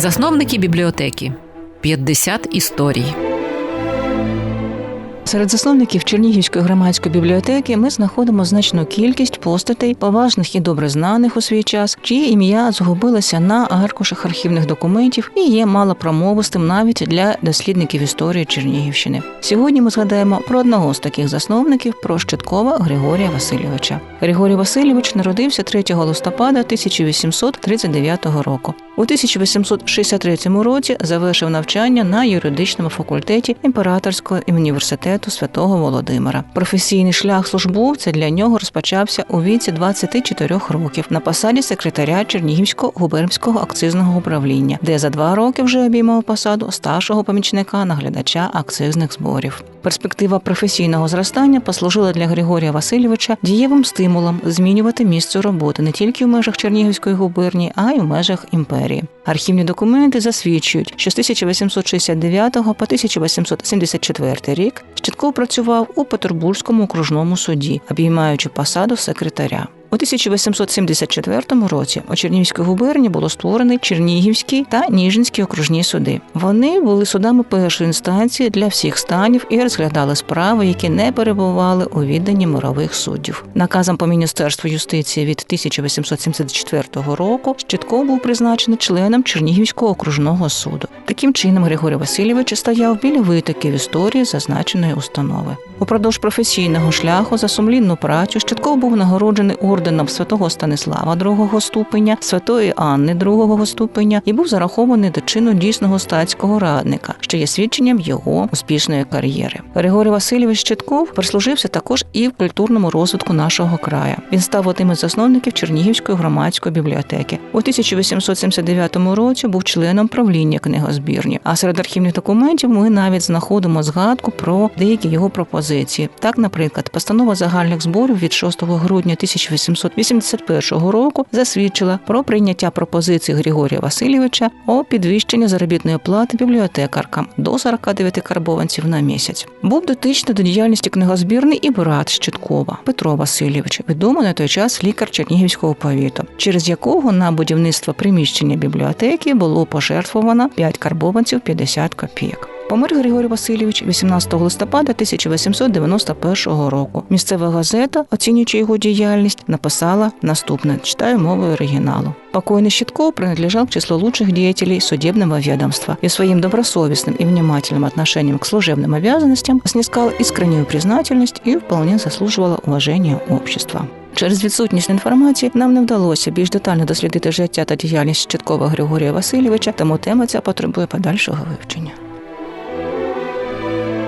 Засновники бібліотеки 50 історій. Серед засновників Чернігівської громадської бібліотеки ми знаходимо значну кількість постатей, поважних і добре знаних у свій час, чиє ім'я згубилося на аркушах архівних документів і є малопромовистим навіть для дослідників історії Чернігівщини. Сьогодні ми згадаємо про одного з таких засновників про Щиткова Григорія Васильовича. Григорій Васильович народився 3 листопада 1839 року. У 1863 році завершив навчання на юридичному факультеті Імператорського університету святого Володимира. Професійний шлях службовця для нього розпочався у віці 24 років на посаді секретаря Чернігівського губернського акцизного управління, де за два роки вже обіймав посаду старшого помічника наглядача акцизних зборів. Перспектива професійного зростання послужила для Григорія Васильовича дієвим стимулом змінювати місце роботи не тільки в межах Чернігівської губернії, а й в межах імперії. Архівні документи засвідчують, що з 1869 по 1874 рік Щитков працював у Петербурзькому окружному суді, обіймаючи посаду секретаря. У 1874 році у Чернігівській губернії було створений Чернігівський та Ніжинський окружні суди. Вони були судами першої інстанції для всіх станів і розглядали справи, які не перебували у відданні мирових суддів. Наказом по міністерству юстиції від 1874 року Щитков був призначений членом Чернігівського окружного суду. Таким чином Григорій Васильович стояв біля витоків історії зазначеної установи. Упродовж професійного шляху за сумлінну працю Щитков був нагороджений орденом святого Станислава другого ступеня, святої Анни другого ступеня і був зарахований до чину дійсного статського радника, що є свідченням його успішної кар'єри. Григорій Васильович Щитков прислужився також і в культурному розвитку нашого краю. Він став одним із засновників Чернігівської громадської бібліотеки. У 1879 році був членом правління книгозбірні. А серед архівних документів ми навіть знаходимо згадку про деякі його пропозиції. Так, наприклад, постанова загальних зборів від 6 грудня 1881 року засвідчила про прийняття пропозиції Григорія Васильовича о підвищенні заробітної плати бібліотекаркам до 49 карбованців на місяць. Був дотичний до діяльності книгозбірний і брат Щиткова Петро Васильович, відомий на той час лікар Чернігівського повіту, через якого на будівництво приміщення бібліотеки було пожертвовано 5 карбованців 50 копійок. Помер Григорій Васильович 18 листопада 1891 року. Місцева газета, оцінюючи його діяльність, написала наступне: читаю мовою оригіналу. Покойный Щитков принадлежал к числу лучших деятелей судебного ведомства и своим добросовестным и внимательным отношением к служебным обязанностям снискал искреннюю признательность и вполне заслуживала уважения общества. Через відсутність інформації нам не вдалося більш детально дослідити життя та діяльність Щиткова Григорія Васильовича, тому тема ця потребує подальшого вивчення.